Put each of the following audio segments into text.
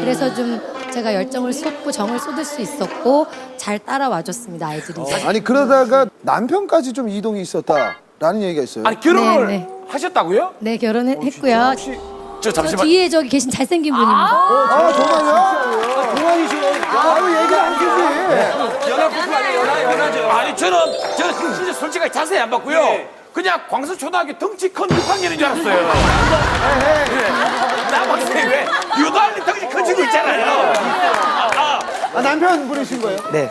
그래서 좀 제가 열정을 쏟고 정을 쏟을 수 있었고 잘 따라와 줬습니다 아이들이. 아니 그러다가 남편까지 좀 이동이 있었다라는 얘기가 있어요. 아니 결혼을 네, 네. 하셨다고요? 네 결혼했고요. 저저 잠시만. 뒤에 저기 계신 잘생긴 분입니다. 아 정말요? 동안이시오. 아유 얘기 안 주지. 연하 부부 아니에요? 연하 연하죠. 아니 저는 저는 진짜 솔직하게 자세히 안 봤고요. 그냥 광수 초등학교 덩치 큰 6학년인 줄 알았어요. 네. 나 봤을 때왜 유달리 덩치 큰 친구 있잖아요. 아, 아 남편 분이신 거예요? 네.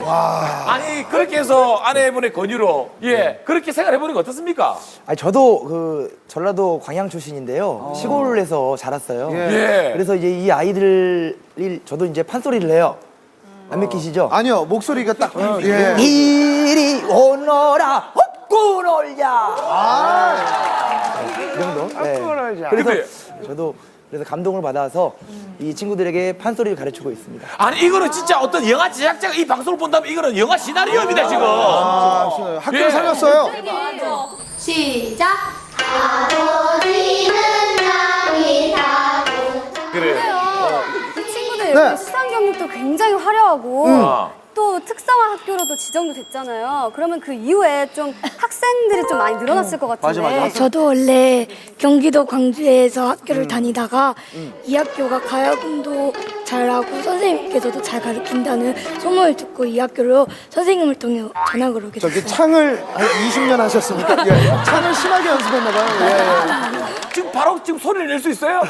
아니 그렇게 해서 아내분의 권유로 예 그렇게 생각해 보니까 어떻습니까? 아니 저도 그 전라도 광양 출신인데요. 시골에서 자랐어요. 예. 그래서 이제 이 아이들이 저도 이제 판소리를 해요. 안 믿기시죠? 아니요 목소리가 딱 예. 이리 오너라 헛구 놀자. 아, 이 정도. 네. 그래서 저도 그래서 감동을 받아서 이 친구들에게 판소리를 가르치고 있습니다. 아니 이거는 진짜 어떤 영화 제작자가 이 방송을 본다면 이거는 영화 시나리오입니다 지금. 아, 신어요. 학교 예. 살렸어요. 시작. 아버지는 양이 타고 그래. 이 친구들 이렇게 네. 수상 경력도 굉장히 화려하고 아. 또 특성화 학교로도 지정도 됐잖아요. 그러면 그 이후에 좀 학생들이 좀 많이 늘어났을 것 같은데. 저도 원래 경기도 광주에서 학교를 음. 다니다가 이 학교가 가야금도 잘하고 선생님께서도 잘 가르친다는 소문을 듣고 이 학교로 선생님을 통해 전학을 오게 저기 됐어요. 창을 한 20년 하셨습니까? 예. 창을 심하게 연습했나 봐요. 예. 지금 바로 지금 소리를 낼 수 있어요?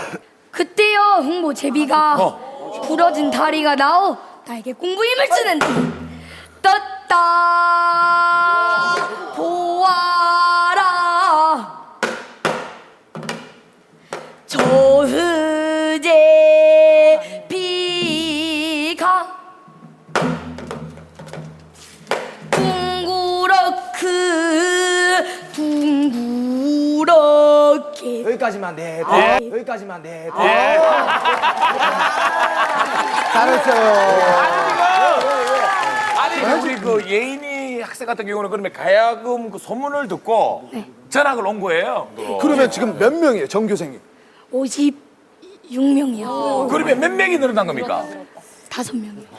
그때요 흥보 제비가 어. 부러진 다리가 나오 나에게 공부 힘을 주는 떴다 보아라 저흐제 비가 둥그렇게 둥그렇게 여기까지만 네. 네. 여기까지만 네. 네. 잘했어요. 아니 우리 그 예인이 학생 같은 경우는 그러면 가야금 그 소문을 듣고 전학을 온 거예요. 그러면 지금 몇 명이에요 전교생이? 56명이요. 그러면 몇 명이 늘어난 겁니까? 다섯 명이요.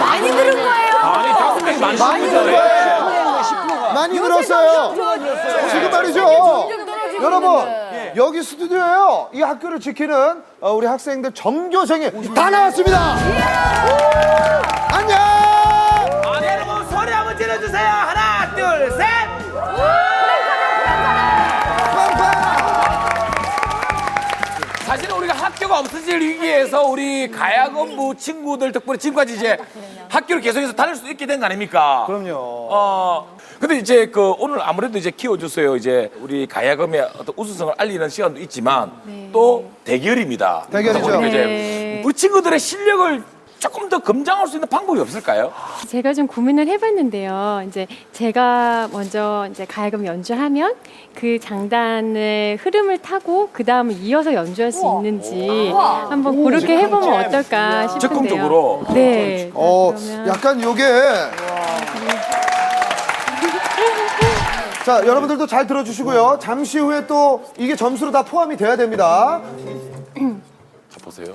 많이 늘은 거예요. 아니 다섯 명이 많이 많이 늘어요. 늘었어요. 많이 늘었어요. 지금 말이죠. 여러분 여기 스튜디오에요. 이 학교를 지키는 어, 우리 학생들 전교생이 다 나왔습니다. 안녕. 아니 여러분 소리 한번 질러주세요. 하나 둘 셋. 학교가 없어질 위기에서 우리 가야금부 친구들 덕분에 지금까지 이제 학교를 계속해서 다닐 수 있게 된 거 아닙니까? 그럼요. 어, 근데 이제 그 오늘 아무래도 이제 키워주세요. 이제 우리 가야금의 어떤 우수성을 알리는 시간도 있지만 또 대결입니다. 대결이죠. 그래서 우리가 이제 네. 우리 친구들의 실력을 조금 더 검증할 수 있는 방법이 없을까요? 제가 좀 고민을 해봤는데요. 이제 제가 먼저 이제 가야금 연주하면 그 장단의 흐름을 타고 그 다음에 이어서 연주할 수 있는지 한번 그렇게 해보면 어떨까 싶은데요. 적극적으로. 네. 어, 그러면 약간 요게 자, 여러분들도 잘 들어주시고요. 잠시 후에 또 이게 점수로 다 포함이 돼야 됩니다. 자, 보세요.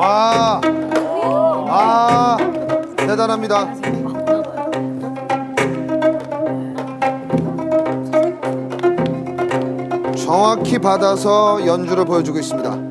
와. 아. 대단합니다. 정확히 받아서 연주를 보여주고 있습니다.